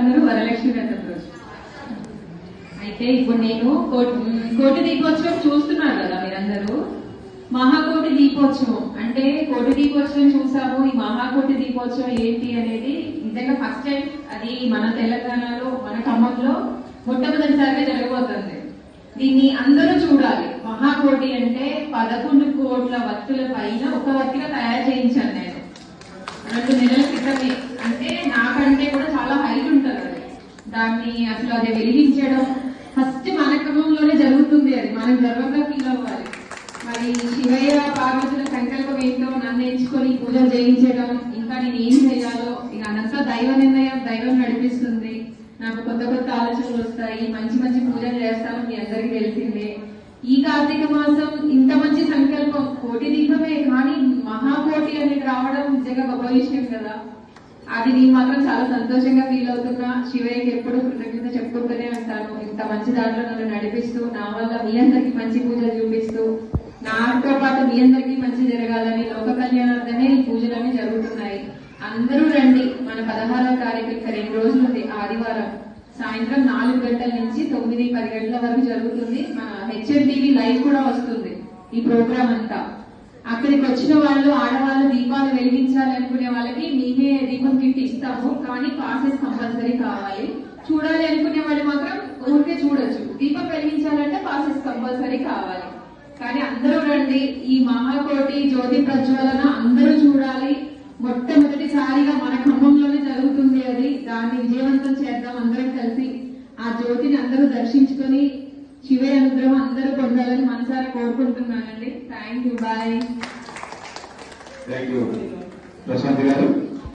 అందరూ వరలక్ష్మి వ్రతం రోజు. అయితే ఇప్పుడు నేను కోటి కోటి దీపోత్సవం చూస్తున్నారు కదా మీరందరూ? మహాకోటి దీపోత్సవం. అంటే కోటి దీపోత్సవం చూసాము. ఈ మహాకోటి దీపోత్సవం ఏంటి అనేది నిజంగా ఫస్ట్ టైం అది మన తెలంగాణలో మన ఖమ్మంలో మొట్టమొదటిసారిగా జరగబోతుంది. దీన్ని అందరూ చూడాలి. మహాకోటి అంటే పదకొండు కోట్ల వత్తుల పైన ఒక వత్తిగా తయారు చేయించాను నేను. రెండు నెలల క్రితమే. అంటే నాకంటే కూడా చాలా దాన్ని అసలు అది వెలిగించడం ఫస్ట్ మన క్రమంలోనే జరుగుతుంది అది. మనం గర్వంగా ఫీల్ అవ్వాలి. మరి శివయ్య పార్వతుల సంకల్పం ఏంటో నన్ను ఎంచుకొని పూజలు చేయించడం ఇంకా నేను ఏం చేయాలో ఇక అదంతా దైవ నిర్ణయం దైవం నడిపిస్తుంది. నాకు కొత్త కొత్త ఆలోచనలు వస్తాయి. మంచి మంచి పూజలు చేస్తాను మీ అందరికీ తెలిసిందే. ఈ కార్తీక మాసం ఇంత మంచి సంకల్పం. కోటి దీపమే కానీ మహాకోటి అనేది రావడం నిజంగా గొప్ప విషయం కదా. అది నేను మాత్రం చాలా సంతోషంగా ఫీల్ అవుతున్నా. శివయ్యకి ఎప్పుడు కృతజ్ఞత చెప్పుకుంటూనే ఉంటాను. ఇంత మంచి దాంట్లో నన్ను నడిపిస్తూ నా వల్ల మీ అందరికి మంచి పూజలు చూపిస్తూ నాతో పాటు మీ అందరికీ మంచి జరగాలని లోక కళ్యాణార్థమే ఈ పూజలన్నీ జరుగుతున్నాయి. అందరూ రండి. మన పదహారవ తారీఖు ఇంకా రెండు రోజులు ఉంది ఆదివారం. సాయంత్రం నాలుగు గంటల నుంచి తొమ్మిది పది గంటల వరకు జరుగుతుంది. మన హెచ్ఎం టీవీ లైవ్ కూడా వస్తుంది. ఈ ప్రోగ్రామ్ అంతా. అక్కడికి వచ్చిన వాళ్ళు ఆడవాళ్ళు దీపాలు వెలిగించాలి అనుకునే వాళ్ళకి మేమే దీపం గిఫ్ట్ ఇస్తాము. కానీ పాసెస్ కంపల్సరీ కావాలి. చూడాలి అనుకునే వాళ్ళు మాత్రం ఊరికే చూడొచ్చు. దీపం వెలిగించాలంటే పాసెస్ కంపల్సరీ కావాలి. కానీ అందరూ రండి. ఈ మహాకోటి జ్యోతి ప్రజ్వలన అందరూ చూడాలి. మొట్టమొదటిసారిగా మన ఖమ్మంలోనే జరుగుతుంది అది. దాన్ని విజయవంతం చేద్దాం అందరం కలిసి. ఆ జ్యోతిని అందరూ దర్శించుకొని శివయ్య అనుగ్రహం అందరూ పొందాలని మనసారా కోరుకుంటున్నానండి. Thank you bye thank you Prashant garu.